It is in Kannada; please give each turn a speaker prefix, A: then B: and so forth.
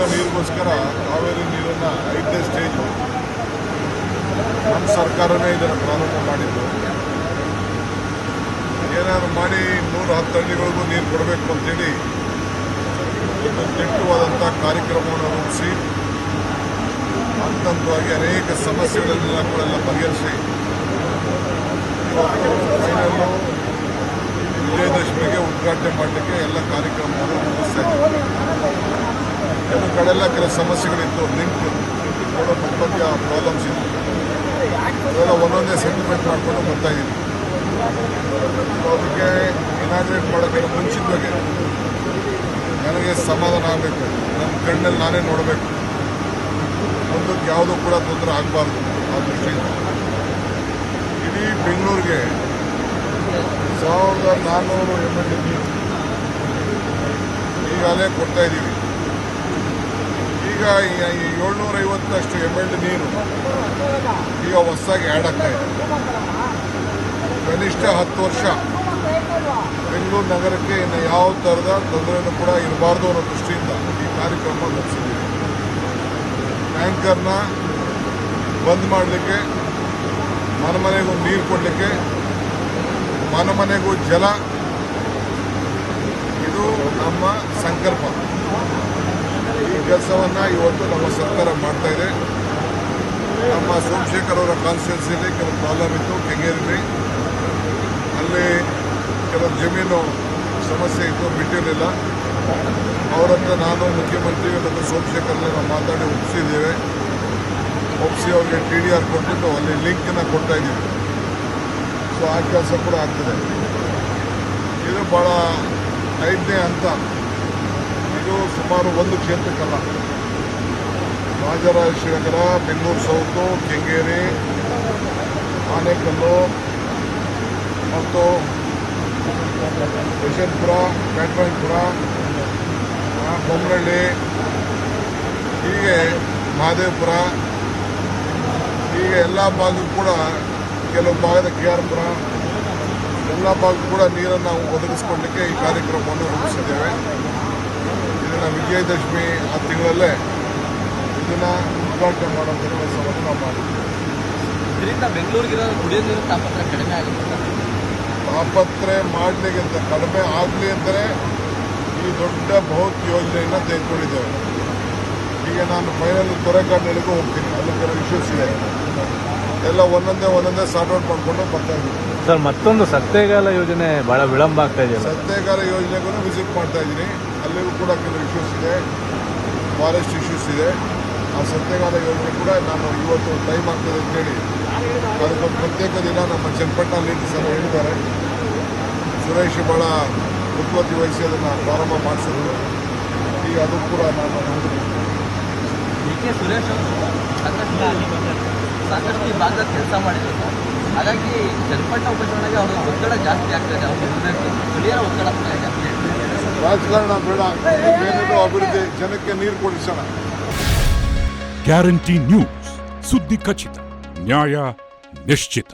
A: ಕುಡಿಯೋ ನೀರಿಗೋಸ್ಕರ ಕಾವೇರಿ ನೀರನ್ನು ಐದನೇ ಸ್ಟೇಜು ನಮ್ಮ ಸರ್ಕಾರನೇ ಇದನ್ನು ಪ್ರಾರಂಭ ಮಾಡಿದ್ದು. ಏನಾದ್ರು ಮಾಡಿ ನೂರ ಹತ್ತು ಹಳ್ಳಿಗಳಿಗೂ ನೀರು ಕೊಡಬೇಕು ಅಂತೇಳಿ ಒಂದು ದಿಟ್ಟವಾದಂಥ ಕಾರ್ಯಕ್ರಮವನ್ನು ರೂಪಿಸಿ ಹಂತ ಹಂತವಾಗಿ ಅನೇಕ ಸಮಸ್ಯೆಗಳನ್ನೆಲ್ಲ ಕೂಡ ಎಲ್ಲ ಇವತ್ತು ಫೈನಲ್ಲು ವಿಜಯದಶಮಿಗೆ ಉದ್ಘಾಟನೆ ಮಾಡಲಿಕ್ಕೆ ಎಲ್ಲ ಕಾರ್ಯಕ್ರಮವನ್ನು ರೂಪಿಸ್ತಾ ಇದ್ದೀವಿ. ಕೆಲವು ಕಡೆಲ್ಲ ಕೆಲವು ಸಮಸ್ಯೆಗಳಿತ್ತು. ಲಿಂಕ್ ಕೊಡೋ ಬಗ್ಗೆ ಪ್ರಾಬ್ಲಮ್ಸ್ ಇತ್ತು. ಅದೆಲ್ಲ ಒಂದೊಂದೇ ಸೆಟಲ್ಮೆಂಟ್ ಮಾಡ್ಕೊಂಡು ಬರ್ತಾ ಇದ್ದೀವಿ ಅದಕ್ಕೆ ಇನಾಗ್ರೇಟ್ ಮಾಡೋಕ್ಕೆ ಮುಂಚಿತವಾಗಿ ನನಗೆ ಸಮಾಧಾನ ಆಗಬೇಕು. ನನ್ನ ಕಣ್ಣಲ್ಲಿ ನಾನೇ ನೋಡಬೇಕು. ಮುಂದಕ್ಕೆ ಯಾವುದೂ ಕೂಡ ತೊಂದರೆ ಆಗಬಾರ್ದು ಆ ದೃಷ್ಟಿಯಿಂದ. ಇಡೀ ಬೆಂಗಳೂರಿಗೆ ಸಾವಿರದ ನಾನ್ನೂರು ಎಂ ಎಲ್ ಈಗಾಗಲೇ ಕೊಡ್ತಾ ಇದ್ದೀವಿ. ಈಗ ಏಳ್ನೂರೈವತ್ತಷ್ಟು ಎಂ ಎಲ್ ನೀರು ಈಗ ಹೊಸದಾಗಿ ಆ್ಯಡ್ ಆಗ್ತಾ ಇದೆ. ಕನಿಷ್ಠ ಹತ್ತು ವರ್ಷ. ಬೆಂಗಳೂರು ನಗರಕ್ಕೆ ಇನ್ನು ಯಾವ ಥರದ ತೊಂದರೆಯೂ ಕೂಡ ಇರಬಾರ್ದು ಅನ್ನೋ ದೃಷ್ಟಿಯಿಂದ ಈ ಕಾರ್ಯಕ್ರಮ ನಡೆಸಿದ್ದೀವಿ. ಟ್ಯಾಂಕರ್ನ ಬಂದ್ ಮಾಡಲಿಕ್ಕೆ ಮನೆ ಮನೆಗೂ ನೀರು ಕೊಡಲಿಕ್ಕೆ ಮನೆ ಮನೆಗೂ ಜಲ, ಇದು ನಮ್ಮ ಸಂಕಲ್ಪ. ಕೆಲಸವನ್ನು ಇವತ್ತು ನಮ್ಮ ಸರ್ಕಾರ ಮಾಡ್ತಾ ಇದೆ. ನಮ್ಮ ಸೋಮಶೇಖರ್ ಅವರ ಕಾನ್ಸ್ಟಿಟ್ಯೂನ್ಸಿಯಲ್ಲಿ ಕೆಲವು ಪ್ರಾಬ್ಲಮ್ ಇತ್ತು, ಕೆಂಗೇರಿಲಿ. ಅಲ್ಲಿ ಕೆಲವು ಜಮೀನು ಸಮಸ್ಯೆ ಇತ್ತು, ಬಿಟ್ಟಿರಲಿಲ್ಲ. ಅವರ ನಾನು ಮುಖ್ಯಮಂತ್ರಿ ಮತ್ತು ಸೋಮಶೇಖರ್ನ ನಾವು ಮಾತಾಡಿ ಒಪ್ಪಿಸಿದ್ದೇವೆ ಒಪ್ಪಿಸಿ ಅವ್ರಿಗೆ ಟಿ ಡಿ ಆರ್ ಕೊಟ್ಬಿಟ್ಟು ಅಲ್ಲಿ ಲಿಂಕನ್ನು ಕೊಡ್ತಾ ಇದ್ದೀವಿ. ಸೊ ಆ ಕೆಲಸ ಕೂಡ ಆಗ್ತದೆ. ಇದು ಭಾಳ ಐದನೇ ಹಂತ. ಇದು ಸುಮಾರು ಒಂದು ಕ್ಷೇತ್ರಕ್ಕಲ್ಲ. ರಾಜರಾಜೇಶ್ವರ ಬೆಂಗಳೂರು ಸೌತು, ಕೆಂಗೇರಿ, ಆನೇಕಲ್ಲು ಮತ್ತು ಯಶವಂತಪುರ ಬ್ಯಾಟ್ರಾಯಪುರ ಬೊಮ್ಮನಹಳ್ಳಿ ಹೀಗೆ ಮಹದೇವಪುರ, ಹೀಗೆ ಎಲ್ಲ ಭಾಗಕ್ಕೂ ಕೂಡ ಕೆಲವು ಭಾಗದ ಕೆ ಆರ್ ಪುರ ಎಲ್ಲ ಭಾಗಕ್ಕೂ ಕೂಡ ನೀರನ್ನು ನಾವು ಒದಗಿಸ್ಕೊಳ್ಲಿಕ್ಕೆ ಈ ಕಾರ್ಯಕ್ರಮವನ್ನು ರೂಪಿಸಿದ್ದೇವೆ. ಇದನ್ನು ವಿಜಯದಶಮಿ ಆ ತಿಂಗಳಲ್ಲೇ ಇದನ್ನು ಉದ್ಘಾಟನೆ ಮಾಡುವಂಥ ಕೆಲಸವನ್ನು ನಾವು ಮಾಡಿದ್ದೇವೆ
B: ಇದರಿಂದ ಬೆಂಗಳೂರಿಗಿರೋ ಕುಡಿಯೋ ನೀರಿನ ತಾಪತ್ರ ಕಡಿಮೆ ಆಗುತ್ತೆ
A: ತಾಪತ್ರೆ ಮಾಡಲಿಕ್ಕಿಂತ ಕಡಿಮೆ ಆಗಲಿ ಅಂದರೆ ಈ ದೊಡ್ಡ ಬೃಹತ್ ಯೋಜನೆಯನ್ನು ತೆಗೆದುಕೊಂಡಿದ್ದೇವೆ. ಈಗ ನಾನು ಫೈನಲ್ ತೊರೆಕಾಡಿನಲ್ಲಿಗೂ ಹೋಗ್ತೀನಿ. ಅಲ್ಲಿ ಕೆಲವು ಇಶ್ಯೂಸ್ ಇದೆ. ಎಲ್ಲ ಒಂದೊಂದೇ ಒಂದೊಂದೇ ಸಾರ್ಟ್ ಔಟ್ ಮಾಡಿಕೊಂಡು ಬರ್ತಾ ಇದ್ದೀನಿ
C: ಸರ್ ಮತ್ತೊಂದು ಸತ್ಯಗಾಲ ಯೋಜನೆ ಬಹಳ ವಿಳಂಬ ಆಗ್ತಾ ಇದೆ
A: ಸತ್ಯಗಾಲ ಯೋಜನೆಗೂ ವಿಸಿಟ್ ಮಾಡ್ತಾ ಇದ್ದೀನಿ. ಅಲ್ಲಿಗೂ ಕೂಡ ಕೆಲವು ಇಶ್ಯೂಸ್ ಇದೆ. ಫಾರೆಸ್ಟ್ ಇಶ್ಯೂಸ್ ಇದೆ. ಆ ಸತ್ಯಗಾಲ ಯೋಜನೆ ಕೂಡ ನಾನು ಇವತ್ತು ಟೈಮ್ ಆಗ್ತದೆ ಅಂತೇಳಿ ಅದಕ್ಕೊಂದು ಪ್ರತ್ಯೇಕ ದಿನ ನಮ್ಮ ಚನ್ನಪಟ್ಟಣ ಲೀಡರ್ಸ್ ಎಲ್ಲ ಹೇಳಿದ್ದಾರೆ. ಸುರೇಶ್ ಭಾಳ ಉತ್ಪತ್ತಿ ವಹಿಸಿ ಅದನ್ನು ಪ್ರಾರಂಭ ಮಾಡಿಸಿದ್ರು. ಈ ಅದು ಕೂಡ ನಾನು
B: ಸುರೇಶ್ ಸಾಕಷ್ಟು ಭಾಗದ ಕೆಲಸ ಮಾಡಿದ್ರು. ಹಾಗಾಗಿ ಚನ್ನಪಟ್ಟಣ ಉಪಚುನಾವಣೆಗೆ ಅವ್ರ ಒತ್ತಡ ಜಾಸ್ತಿ ಆಗ್ತದೆ. ಅವ್ರು ಇರಬೇಕು ಸ್ಥಳೀಯರ ಒತ್ತಡ ಕೂಡ ಜಾಸ್ತಿ ಆಗ್ತದೆ.
A: ರಾಜಕಾರಣ ಬೇಡ. ಏನಾದರೂ ಅಭಿವೃದ್ಧಿ ಜನಕ್ಕೆ ನೀರು ಕೊಡಿಸೋಣ.
D: Guarantee news. ಸುದ್ದಿ ಖಚಿತ. ನ್ಯಾಯ ನಿಶ್ಚಿತ.